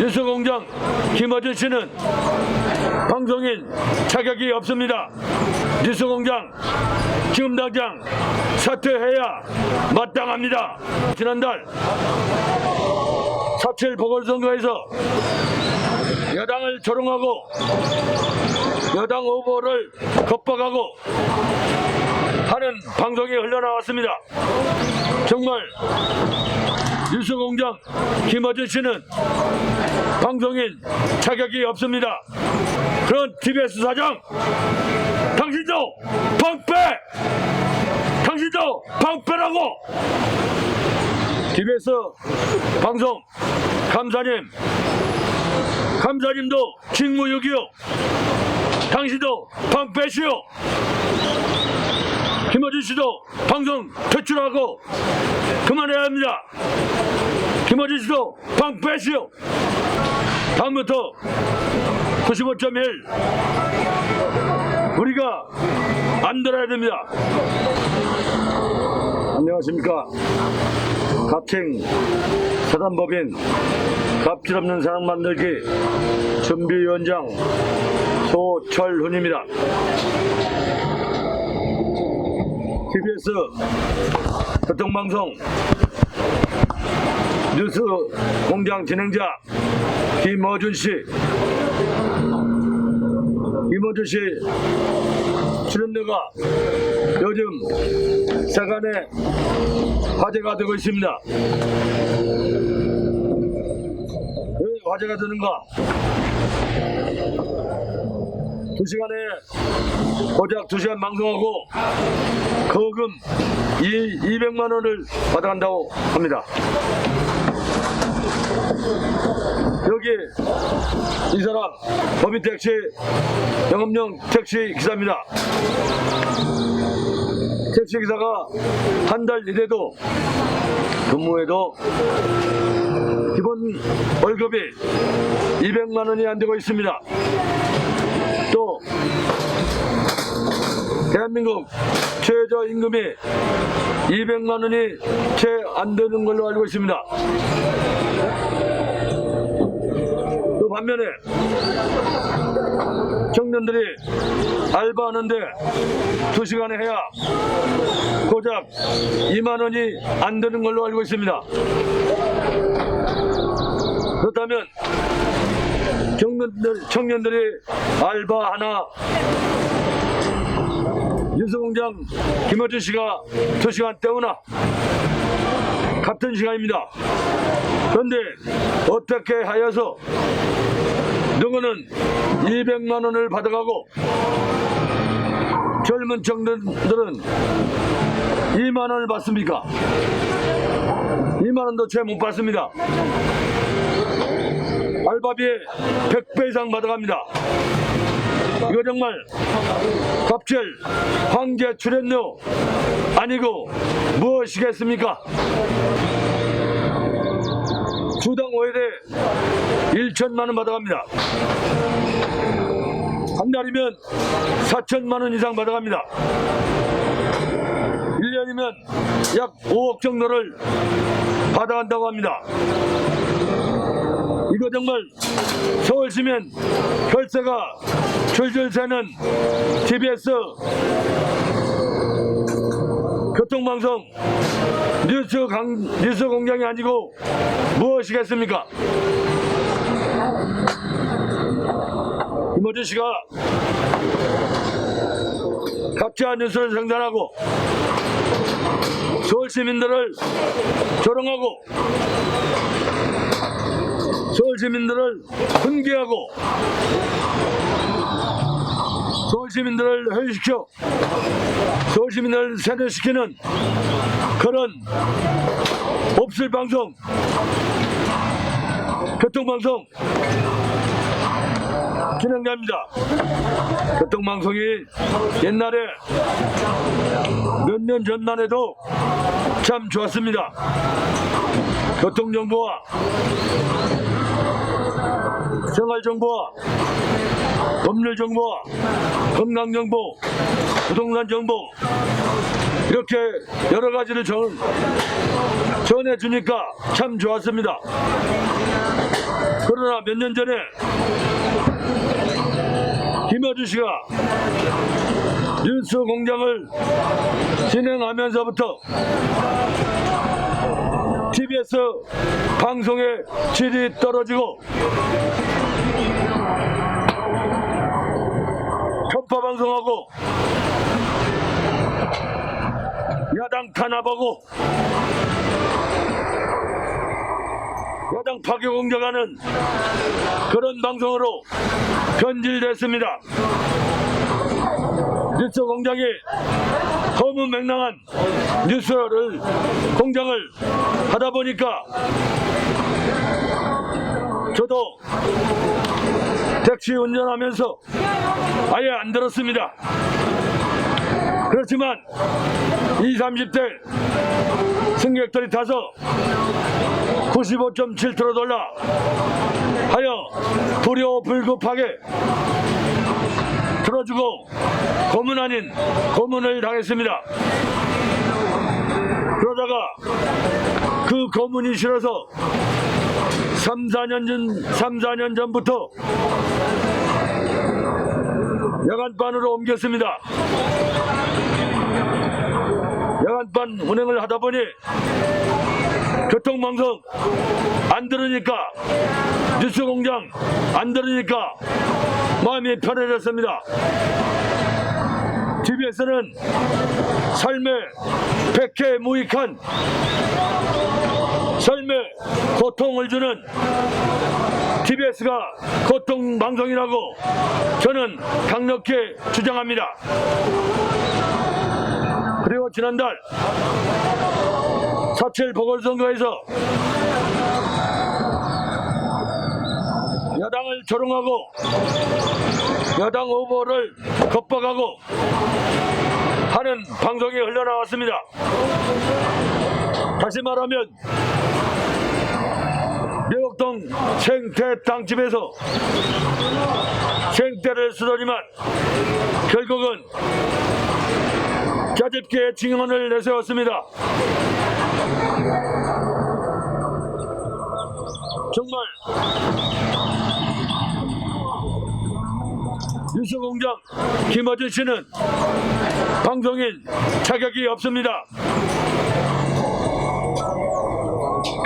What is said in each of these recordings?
뉴스공장 김어준 씨는 방송인 자격이 없습니다. 뉴스공장 지금 당장 사퇴해야 마땅합니다. 지난달 사칠 보궐선거에서 여당을 조롱하고 여당 후보를 겁박하고 하는 방송이 흘러나왔습니다. 정말 뉴스공장 김어준 씨는 방송인 자격이 없습니다. 그런 TBS 사장, 당신도 방패! 당신도 방패라고! TBS 방송 감사님, 감사님도 직무유기요. 당신도 방패시오. 김어준 씨도 방송 퇴출하고 그만해야 합니다. 김어준 씨도 방 빼시오. 다음부터 95.1 우리가 안 들어야 됩니다. 안녕하십니까. 갑칭 사단법인 갑질 없는 사랑 만들기 준비위원장 소철훈입니다. TBS 교통방송 뉴스 공장 진행자 김어준 씨, 김어준 씨 출연료가 요즘 세간에 화제가 되고 있습니다. 왜 화제가 되는가? 두 시간에 고작 두 시간 방송하고 거금 이 200만 원을 받아간다고 합니다. 여기 이 사람 법인 택시 영업용 택시 기사입니다. 택시 기사가 한달 일해도 근무해도 기본 월급이 200만 원이 안 되고 있습니다. 또 대한민국 최저 임금이 200만 원이 채 안 되는 걸로 알고 있습니다. 또 반면에 청년들이 알바하는데 2시간에 해야 고작 2만 원이 안 되는 걸로 알고 있습니다. 그렇다면 청년들, 청년들이 알바 하나 뉴스공장 김어준 씨가 2시간 때우나 같은 시간입니다. 그런데 어떻게 하여서 누구는 200만 원을 받아가고 젊은 청년들은 2만 원을 받습니까? 2만 원도 채 못 받습니다. 알바비의 100배 이상 받아갑니다. 이거 정말 갑질, 황제 출연료 아니고 무엇이겠습니까? 주당 5회대 1천만 원 받아갑니다. 한 달이면 4천만 원 이상 받아갑니다. 1년이면 약 5억 정도를 받아간다고 합니다. 이거 정말 서울 시민 혈세가 줄줄 새는 TBS 교통방송 뉴스, 강, 뉴스 공장이 아니고 무엇이겠습니까? 김어준 씨가 가짜 뉴스를 생산하고 서울 시민들을 조롱하고 서울 시민들을 훈계하고 서울 시민들을 회유시켜 서울 시민들을 세뇌시키는 그런 몹쓸 방송 교통방송 진행자입니다. 교통방송이 옛날에 몇 년 전만 해도 참 좋았습니다. 교통정보와 생활정보와 법률정보와 건강정보, 부동산 정보 이렇게 여러 가지를 전, 전해주니까 참 좋았습니다. 그러나 몇 년 전에 김어준 씨가 뉴스 공장을 진행하면서부터 TBS 방송의 질이 떨어지고 편파 방송하고 야당 탄압하고 야당 파괴 공격하는 그런 방송으로 변질됐습니다. 뉴스 공장이 허무맹랑한 뉴스를 공장을 하다 보니까 저도 택시 운전하면서 아예 안 들었습니다. 그렇지만 20, 30대 승객들이 타서 95.7km 돌라 하여 불효 불급하게 들어주고 고문 아닌 고문을 당했습니다. 그러다가 그 고문이 싫어서 3, 4년 전, 3, 4년 전부터 야간반으로 옮겼습니다. 야간반 운행을 하다 보니 교통방송 안 들으니까 뉴스 공장 안 들으니까 마음이 편해졌습니다. TBS는 삶의 백해 무익한 삶의 고통을 주는 TBS가 고통 방송이라고 저는 강력히 주장합니다. 그리고 지난달 4.7 보궐선거에서 여당을 조롱하고 여당 후보를 겁박하고 하는 방송이 흘러나왔습니다. 다시 말하면 명옥동 생태 땅집에서 생태를 쓰더니만 결국은 짜집게 증언을 내세웠습니다. 정말 뉴스공장 김어준 씨는 방송인 자격이 없습니다.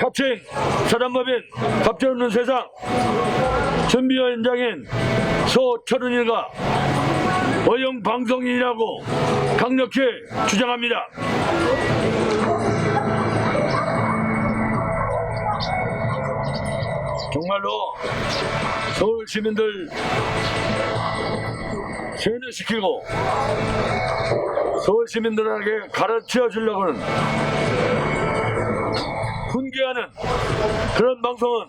가칭 사단법인 갑질 없는 세상 준비위원장인 소철은이가 어용 방송인이라고 강력히 주장합니다. 정말로 서울 시민들 세뇌시키고 서울 시민들에게 가르쳐 주려고 는 훈계하는 그런 방송은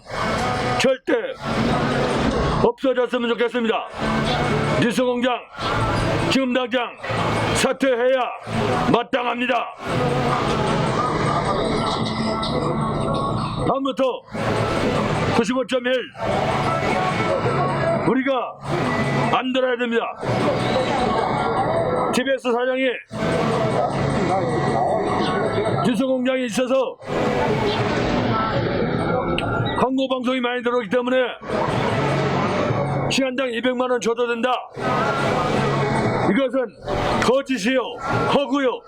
절대 없어졌으면 좋겠습니다. 뉴스공장 지금 당장 사퇴해야 마땅합니다. 다음부터 95.1 우리가 안 들어야 됩니다. TBS 사장이 뉴스공장에 있어서 광고 방송이 많이 들어오기 때문에 시간당 200만 원 줘도 된다. 이것은 거짓이요, 허구요.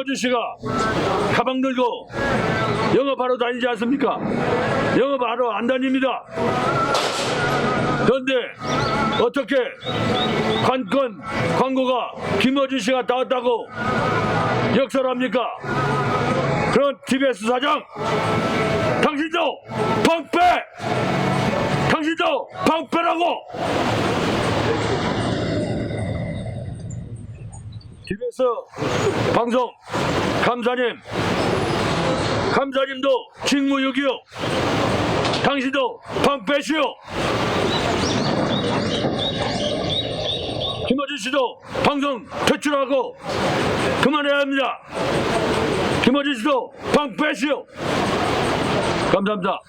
김어준 씨가 가방 들고 영업 하러 다니지 않습니까? 영업 하러 안 다닙니다. 그런데 어떻게 관건 광고가 김어준 씨가 나왔다고 역설합니까? 그런 TBS 사장 당신도 방패 당신도 방패라고 TBS 방송 감사님 감사님도 직무유기요 당신도 방패시오 김어준 씨도 방송 퇴출하고 그만해야 합니다. 김어준 씨도 방패시오. 감사합니다.